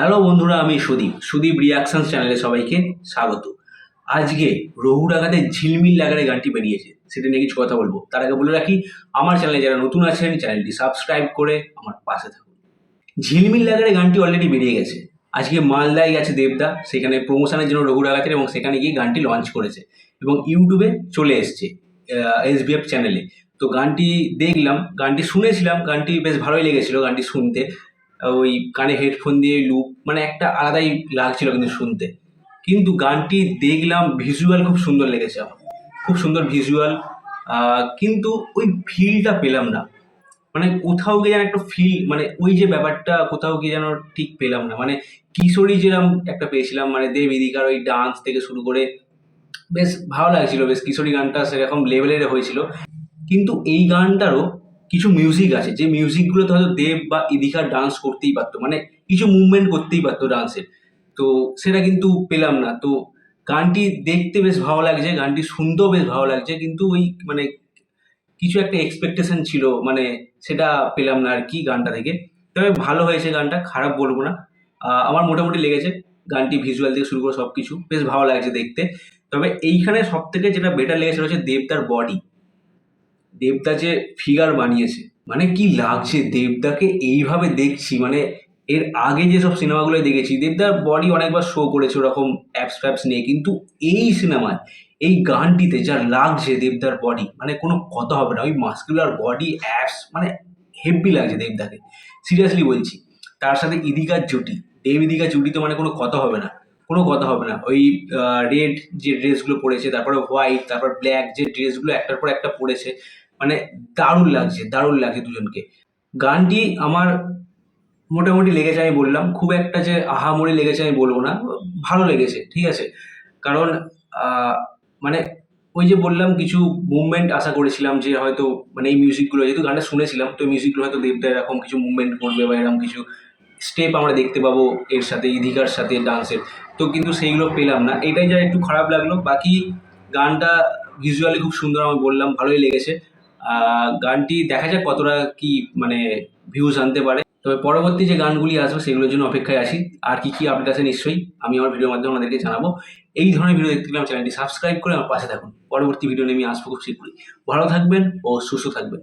Hello বন্ধুরা, আমি Sudip. Sudip reactions চ্যানেলে সবাইকে স্বাগত। আজকে ডাকাতের ঝিলমিল লাগারে গানটি বেরিয়েছে। সেটা নিয়ে কিছু কথা বলব। তার আগে বলে রাখি, আমার চ্যানেলে যারা নতুন আছেন চ্যানেলটি সাবস্ক্রাইব করে আমার পাশে থাকুন। ঝিলমিল লাগারে গানটি অলরেডি বেরিয়ে গেছে। আজকে মালদায় গেছে দেবদা। সেখানে প্রমোশনের জন্য ডাকাতের এবং সেখানে গিয়ে গানটি লঞ্চ করেছে এবং ইউটিউবে চলে এসছে এসবিএফ চ্যানেলে তো গানটি দেখলাম, গানটি শুনেছিলাম, গানটি বেশ ভালোই লেগেছিল গানটি শুনতে। ওই কানে হেডফোন দিয়ে লুপ মানে একটা আলাদাই লাগছিল কিন্তু শুনতে। কিন্তু গানটি দেখলাম ভিজুয়াল খুব সুন্দর লেগেছে আমার। খুব সুন্দর ভিজুয়াল কিন্তু ওই ফিলটা পেলাম না। মানে কোথাও গিয়ে যেন একটা ফিল মানে ওই যে ব্যাপারটা, কোথাও গিয়ে যেন ঠিক পেলাম না। মানে কিশোরী যেরকম একটা পেয়েছিলাম মানে দেব ইদিকার ওই ডান্স থেকে শুরু করে বেশ ভালো লাগছিল, বেশ কিশোরী গানটা সেরকম লেভেলের হয়েছিল। কিন্তু এই গানটারও কিছু মিউজিক আছে, যে মিউজিকগুলোতে হয়তো দেব বা ইদিকার ডান্স করতেই পারতো মানে কিছু মুভমেন্ট করতেই পারতো ডান্সের তো সেটা কিন্তু পেলাম না। তো গানটি দেখতে বেশ ভালো লাগছে, গানটি শুনতেও বেশ ভালো লাগছে, কিন্তু ওই মানে কিছু একটা এক্সপেকটেশন ছিল মানে সেটা পেলাম না আর কি গানটা থেকে। তবে ভালো হয়েছে গানটা, খারাপ বলব না। আমার মোটামুটি লেগেছে, গানটি ভিজুয়াল থেকে শুরু করে সব কিছু বেশ ভালো লাগছে দেখতে। তবে এইখানে সব থেকে যেটা বেটার লেগেছে হচ্ছে দেবদার বডি দেবদা যে ফিগার বানিয়েছে মানে কি লাগছে? দেবদাকে এইভাবে দেখছি মানে এর আগে যেসব সিনেমাগুলো দেখেছি, দেবদার বডি অনেকবার শো করেছে ওরকম অ্যাপস ফ্যাপস নিয়ে, কিন্তু এই সিনেমায়, এই গানটিতে যা লাগছে দেবদার বডি মানে কোনো কথা হবে না। ওই মাস্কুলার বডি অ্যাপস মানে হেভি লাগছে দেবদাকে। সিরিয়াসলি বলছি, তার সাথে ইদিকার জুটি দেব ইদিকার জুটি তো মানে কোনো কথা হবে না, কোনো কথা হবে না। ওই রেড যে ড্রেসগুলো পরেছে, তারপরে হোয়াইট তারপর ব্ল্যাক যে ড্রেসগুলো একটার পর একটা পরেছে মানে দারুণ লাগছে দারুণ লাগছে দুজনকে। গানটি আমার মোটামুটি লেগেছে আমি বললাম, খুব একটা যে আহামরি লেগেছে আমি বলব না, ভালো লেগেছে, ঠিক আছে। কারণ মানে ওই যে বললাম কিছু মুভমেন্ট আশা করেছিলাম যে হয়তো মানে এই মিউজিকগুলো যেহেতু গানটা শুনেছিলাম, তো মিউজিকগুলো হয়তো দেবদা এরকম কিছু মুভমেন্ট করবে বা এরকম কিছু স্টেপ আমরা দেখতে পাবো এর সাথে, ইধিকার সাথে ডান্সের তো কিন্তু সেইগুলো পেলাম না। এটাই যা একটু খারাপ লাগল। বাকি গানটা ভিজুয়ালি খুব সুন্দর আমি বললাম, ভালোই লেগেছে। গানটি দেখা যাক কতটা কি মানে ভিউজ আনতে পারে। তবে পরবর্তী যে গানগুলি আসবে সেগুলোর জন্য অপেক্ষায় আসি আর কি কি আপডেট আছে নিশ্চয়ই আমি আমার ভিডিওর মাধ্যমে আপনাদেরকে জানাব। এই ধরনের ভিডিও দেখতে গেলে চ্যানেলটি সাবস্ক্রাইব করে আমার পাশে থাকুন। পরবর্তী ভিডিও নিয়ে আমি আসব খুব শীঘ্রই। ভালো থাকবেন ও সুস্থ থাকবেন।